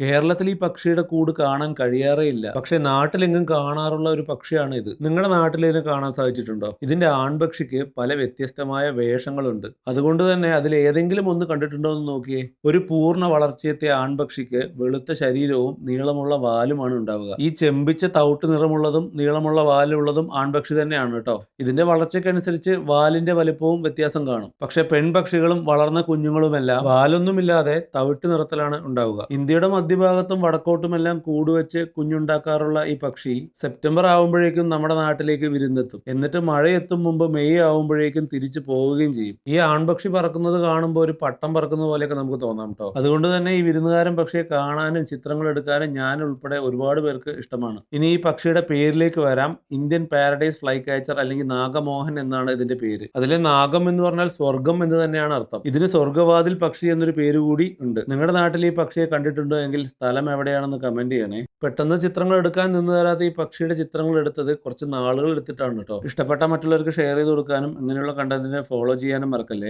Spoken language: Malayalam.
കേരളത്തിൽ ഈ പക്ഷിയുടെ കൂട് കാണാൻ കഴിയാറേ ഇല്ല പക്ഷെ നാട്ടിലെങ്ങും കാണാറുള്ള ഒരു പക്ഷിയാണ് ഇത്. നിങ്ങളുടെ നാട്ടിൽ ഇതിനെ കാണാൻ സാധിച്ചിട്ടുണ്ടോ? ഇതിന്റെ ആൺപക്ഷിക്ക് പല വ്യത്യസ്തമായ വേഷങ്ങളുണ്ട്. അതുകൊണ്ട് തന്നെ അതിൽ ഏതെങ്കിലും ഒന്ന് കണ്ടിട്ടുണ്ടോ എന്ന് നോക്കിയേ. ഒരു പൂർണ വളർച്ചയെത്തിയ ആൺപക്ഷിക്ക് വെളുത്ത ശരീരവും നീളമുള്ള വാലുമാണ് ഉണ്ടാവുക. ഈ ചെമ്പിച്ച തവിട്ട് നിറമുള്ളതും നീളമുള്ള വാലുള്ളതും ആൺപക്ഷി തന്നെയാണ് കേട്ടോ. ഇതിന്റെ വളർച്ചയ്ക്കനുസരിച്ച് വാലിന്റെ വലിപ്പവും വ്യത്യാസം കാണും. പക്ഷെ പെൺപക്ഷികളും വളർന്ന കുഞ്ഞുങ്ങളുമെല്ലാം വാലൊന്നുമില്ലാതെ തവിട്ട് നിറത്തിലാണ് ഉണ്ടാവുക. ഇന്ത്യയുടെ മധ്യഭാഗത്തും വടക്കോട്ടുമെല്ലാം കൂടുവെച്ച് കുഞ്ഞുണ്ടാക്കാറുള്ള ഈ പക്ഷി സെപ്റ്റംബർ ആവുമ്പോഴേക്കും നമ്മുടെ നാട്ടിലേക്ക് വിരുന്നെത്തും. എന്നിട്ട് മഴ എത്തും മുമ്പ് മെയ് ആവുമ്പോഴേക്കും തിരിച്ചു പോവുകയും ചെയ്യും. ഈ ആൺപക്ഷി പറക്കുന്നത് കാണുമ്പോൾ ഒരു പട്ടം പറക്കുന്ന പോലെയൊക്കെ നമുക്ക് തോന്നാം കേട്ടോ അതുകൊണ്ട് തന്നെ ഈ വിരുന്നുകാരൻ പക്ഷിയെ കാണാനും ചിത്രങ്ങൾ എടുക്കാനും ഞാൻ ഉൾപ്പെടെ ഒരുപാട് പേർക്ക് ഇഷ്ടമാണ്. ഇനി ഈ പക്ഷിയുടെ പേരിലേക്ക് വരാം. ഇന്ത്യൻ പാരഡൈസ് ഫ്ലൈ കാച്ചർ അല്ലെങ്കിൽ നാഗമോഹൻ എന്നാണ് ഇതിന്റെ പേര്. അതിലെ നാഗം എന്ന് പറഞ്ഞാൽ സ്വർഗം എന്ന് തന്നെയാണ് അർത്ഥം. ഇതിന് സ്വർഗവാതിൽ പക്ഷി എന്നൊരു പേര് കൂടി ഉണ്ട്. നിങ്ങളുടെ നാട്ടിൽ ഈ പക്ഷിയെ കണ്ടിട്ടുണ്ടോ എങ്കിൽ സ്ഥലം എവിടെയാണെന്ന് കമന്റ് ചെയ്യണേ. പെട്ടെന്ന് ചിത്രങ്ങൾ എടുക്കാൻ നിന്ന് തരാത്ത ഈ പക്ഷിയുടെ ചിത്രങ്ങൾ എടുത്തത് കുറച്ച് നാളുകൾ എടുത്തിട്ടാണ് കേട്ടോ. ഇഷ്ടപ്പെട്ട മറ്റുള്ളവർക്ക് ഷെയർ ചെയ്ത് കൊടുക്കാനും ഇങ്ങനെയുള്ള കണ്ടന്റിനെ ഫോളോ ചെയ്യാനും മറക്കല്ലേ?